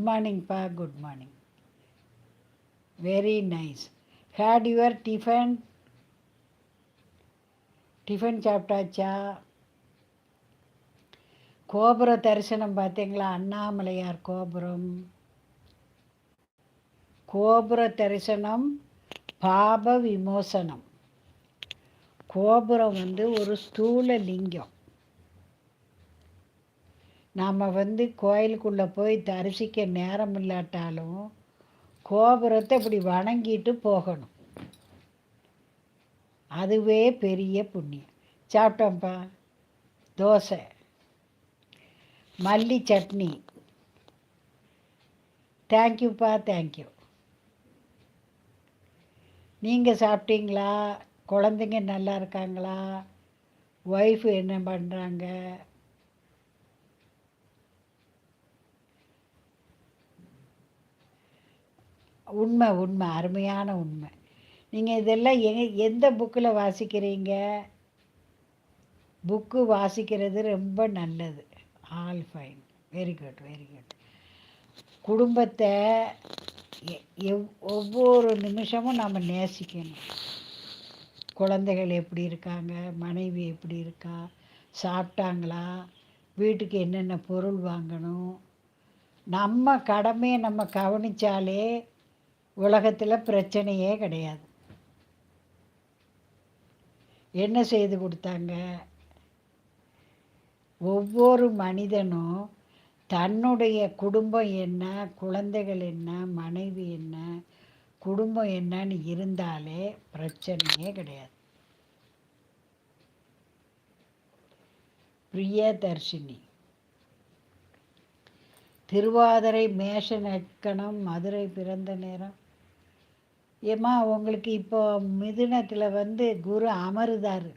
Good மார்னிங்ப்பா good morning very nice had your tiffin tiffin சாப்பிட்டாச்சா? கோபுர தரிசனம் பார்த்தீங்களா? அண்ணாமலையார் கோபுரம். கோபுர தரிசனம் பாப விமோசனம். கோபுரம் வந்து ஒரு ஸ்தூல லிங்கம். நாம் வந்து கோயிலுக்குள்ளே போய் தரிசிக்க நேரம் இல்லாட்டாலும் கோபுரத்தை இப்படி வணங்கிட்டு போகணும். அதுவே பெரிய புண்ணியம். சாப்பிட்டோம்ப்பா. தோசை. மல்லி சட்னி. தேங்க்யூப்பா தேங்க்யூ நீங்கள் சாப்பிட்டீங்களா? குழந்தைங்க நல்லா இருக்காங்களா? ஒய்ஃபு என்ன பண்ணுறாங்க உண்மை உண்மை. அருமையான உண்மை. நீங்கள் இதெல்லாம் எ எந்த புக்கில் வாசிக்கிறீங்க? புக்கு வாசிக்கிறது ரொம்ப நல்லது. All fine very good very good குடும்பத்தை எவ் ஒவ்வொரு நிமிஷமும் நம்ம நேசிக்கணும். குழந்தைகள் எப்படி இருக்காங்க? மனைவி எப்படி இருக்கா? சாப்பிட்டாங்களா? வீட்டுக்கு என்னென்ன பொருள் வாங்கணும்? நம்ம கடமையை நம்ம கவனித்தாலே உலகத்தில் பிரச்சனையே கிடையாது. என்ன செய்து கொடுத்தாங்க? ஒவ்வொரு மனிதனும் தன்னுடைய குடும்பம் என்ன குழந்தைகள் என்ன மனைவி என்ன குடும்பம் என்னன்னு இருந்தாலே பிரச்சனையே கிடையாது. பிரியதர்ஷினி திருவாதிரை மேஷ நட்கணம் மதுரை பிறந்த நேரம். ஏம்மா உங்களுக்கு இப்போ மிதுனத்தில் வந்து குரு அமருதார்.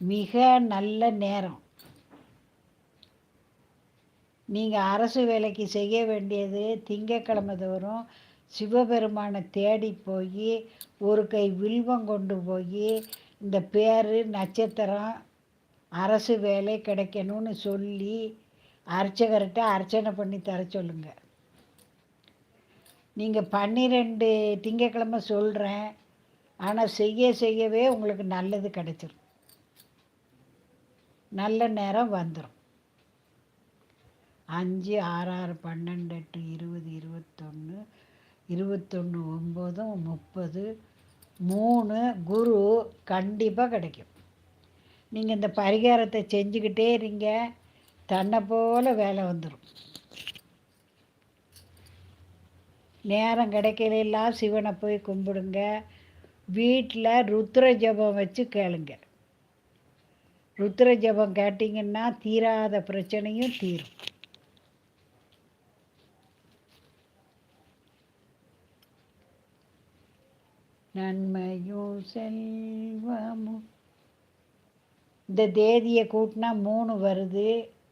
மிக நல்ல நேரம். நீங்கள் அரசு வேலைக்கு செய்ய வேண்டியது திங்கக்கிழமை தோறும் சிவபெருமானை தேடி போய் ஒரு கை வில்வம் கொண்டு போய் இந்த பேர் நட்சத்திரம் அரசு வேலை கிடைக்கணும்னு சொல்லி அர்ச்சகர்கிட்ட அர்ச்சனை பண்ணி தர சொல்லுங்க. நீங்கள் பன்னிரெண்டு திங்கக்கிழமை சொல்கிறேன் ஆனால் செய்ய செய்யவே உங்களுக்கு நல்லது கிடைச்சிரும். நல்ல நேரம் வந்துடும் அஞ்சு ஆறு ஆறு பன்னெண்டு எட்டு இருபது இருபத்தொன்று இருபத்தொன்று ஒம்போதும் முப்பது மூணு குரு கண்டிப்பாக கிடைக்கும். நீங்கள் இந்த பரிகாரத்தை செஞ்சுக்கிட்டே இருங்க. தன்னை போல் வேலை வந்துடும் நேரம் கிடைக்கலாம் சிவனை போய் கும்பிடுங்க. வீட்டில் ருத்ர ஜபம் வச்சு கேளுங்க. ருத்ர ஜபம் கேட்டிங்கன்னா தீராத பிரச்சனையும் தீரும். நன்மையும் செல்வமும் இந்த தேதியை கூட்டினா மூணு வருது.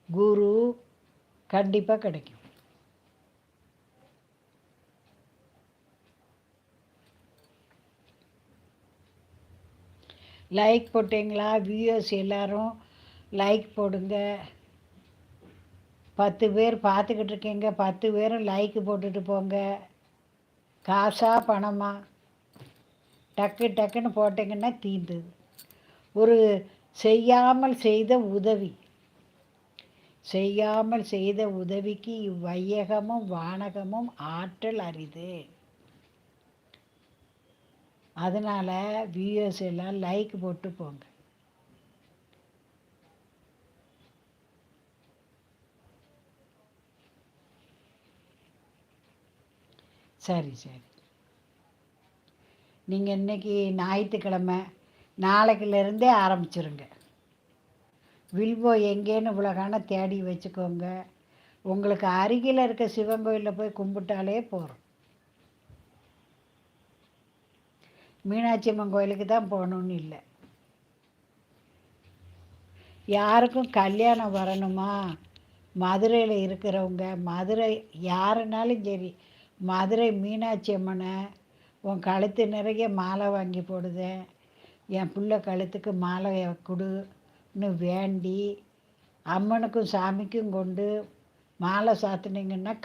குரு கண்டிப்பாக கிடைக்கும். லைக் போட்டிங்களா? வியூஸ் எல்லாரும் லைக் போடுங்க. பத்து பேர் பார்த்துக்கிட்டு இருக்கீங்க. பத்து பேரும் லைக்கு போட்டுட்டு போங்க. காசா பணமா? டக்கு டக்குன்னு போட்டிங்கன்னா தீர்ந்தது ஒரு செய்யாமல் செய்த உதவி. செய்யாமல் செய்த உதவிக்கு இவ்வையகமும் வானகமும் ஆற்றல் அரிது. அதனால் வியூஸ் எல்லாம் லைக் போட்டு போங்க. சரி சரி. நீங்கள் இன்றைக்கி ஞாயிற்றுக்கிழமை நாளைக்கிலேருந்தே ஆரம்பிச்சிருங்க. வில்வோ எங்கேன்னு உலகான தேடி வச்சுக்கோங்க. உங்களுக்கு அருகில் இருக்க சிவன் கோயிலில் போய் கும்பிட்டாலே போகிறோம் மீனாட்சி அம்மன் கோயிலுக்கு தான் போகணுன்னு இல்லை. யாருக்கும் கல்யாணம் வரணுமா? மதுரையில் இருக்கிறவங்க மதுரை யாருனாலும் சரி மதுரை மீனாட்சி அம்மனை உன் கழுத்து நிறைய மாலை வாங்கி போடுதேன் என் பிள்ளை கழுத்துக்கு மாலை கொடு. வேண்டி அம்மனுக்கும் சாமிக்கும் கொண்டு மாலை சாத்துனீங்கன்னா